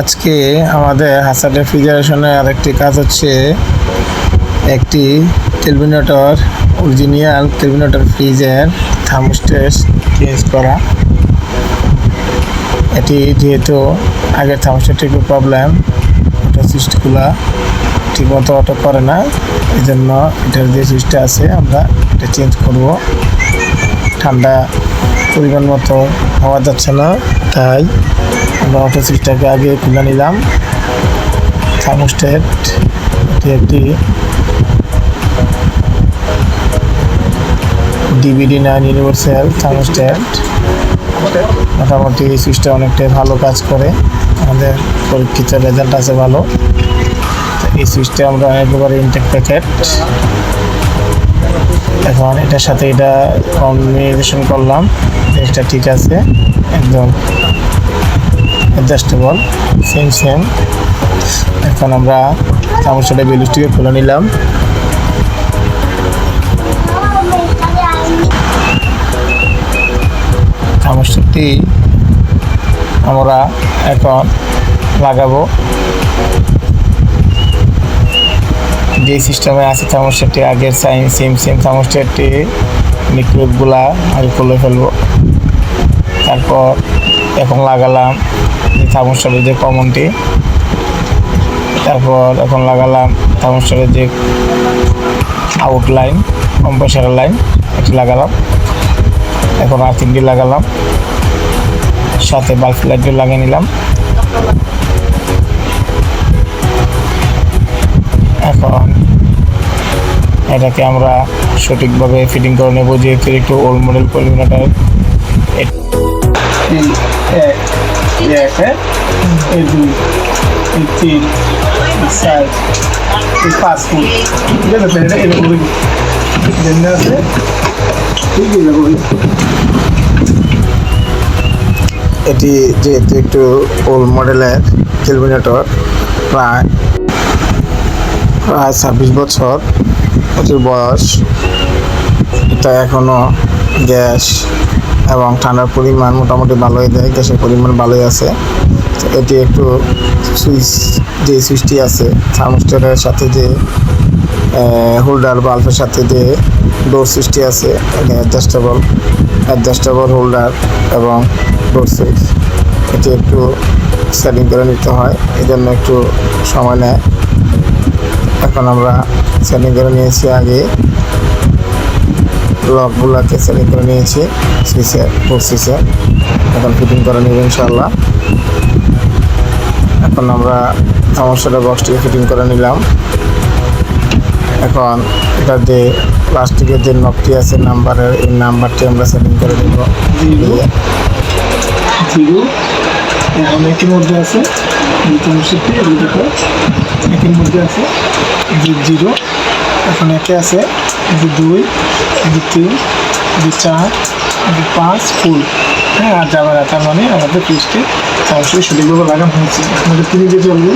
আজকে আমাদের হাসান রেফ্রিজারেশনের আরেকটি কাজ হচ্ছে একটি কেলভিনেটর অরিজিনাল কেলভিনেটর ফ্রিজের থার্মোস্টেট চেঞ্জ করা। এটি যেহেতু আগের থার্মোস্টেটে একটু প্রবলেম ওটা সুইচগুলা ঠিকমতো অটো করে না এই জন্য এটার যে সুইচটা আছে আমরা এটা চেঞ্জ করব। ঠান্ডা পরিমাণ মতো হওয়া যাচ্ছে না, তাই আমরা অটো সুইচটাকে আগে খুলে নিলাম। থার্মোস্টেট এটি একটি ডিভিডি নাইন ইউনিভার্সাল থার্মোস্টেট মোটামুটি এই সুইচটা অনেকটাই ভালো কাজ করে। আমাদের পরীক্ষিত রেজাল্ট আছে ভালো। এই সুইচটা আমরা একেবারে ইনটেক প্যাকেট এখন এটার সাথে এটা কম্বিনেশন করলাম। জিনিসটা ঠিক আছে। একদম। অ্যাডজাস্টেবল সেম সেম এখন আমরা চামচটা বেলুসটিকে খুলে নিলাম। চামচটি আমরা এখন লাগাবো। যে সিস্টেমে আছে থার্মোস্টেটটি আগের সাইন সেম সেম থার্মোস্টেটটি লিকুইডগুলা আগে খুলে ফেলব। তারপর এখন লাগালাম যে যে কমনটি। তারপর এখন লাগালাম থার্মোস্টেটের যে আউটলাইন কম্প্রেসারের লাইন এটি লাগালাম। এখন আর্থিংটি লাগালাম। সাথে বাল্ব লাইটও লাগিয়ে নিলাম। এখন এটাকে আমরা সঠিকভাবে ফিটিং করে নেব, যেহেতু একটু ওল্ড মডেল কলিমিনাটার এক হ্যাঁ আছে তো এটা যেহেতু একটু ওল্ড মডেলের ক্যালকুলেটর প্রায় প্রায় ছাব্বিশ বছর প্রচুর বয়স। এটা এখনও গ্যাস এবং ঠান্ডার পরিমাণ মোটামুটি ভালোই দেয়, গ্যাসের পরিমাণ ভালোই আছে। এটি একটু সুইচ যে সুইচটি আছে থার্মোস্টেটের সাথে যে হোল্ডার বাল্বের সাথে যে ডোর সুইচটি আছে অ্যাডজাস্টেবল অ্যাডজাস্টেবল হোল্ডার এবং ডোর সুইচ। এটি একটু সেটিং করে নিতে হয় এই জন্য একটু সময় নেয়। এখন আমরা সেটিং করে নিয়েছি আগে। লকগুলোকে সেটিং করে নিয়েছি সুইচে ডোর সুইচে এখন ফিটিং করে নেব ইনশাল্লাহ এখন আমরা সমস্যাটা বক্সটিকে ফিটিং করে নিলাম। এখন এটা যে প্লাস্টিকের যে নকটি আছে নাম্বারের এই নাম্বারটি আমরা সেটিং করে দেব জিরো। একের মধ্যে আছে চৌষট্টি দুটো একের মধ্যে আছে জিরো। এখন একে আছে দুই। যে তিন দু চার দু পাঁচ, ফুল। হ্যাঁ আর যাবে না মানে আমাদের ফ্রিজটি সরাসরি সঠিকভাবে লাগানো হয়েছে। আমাদের তিনি যে চলবে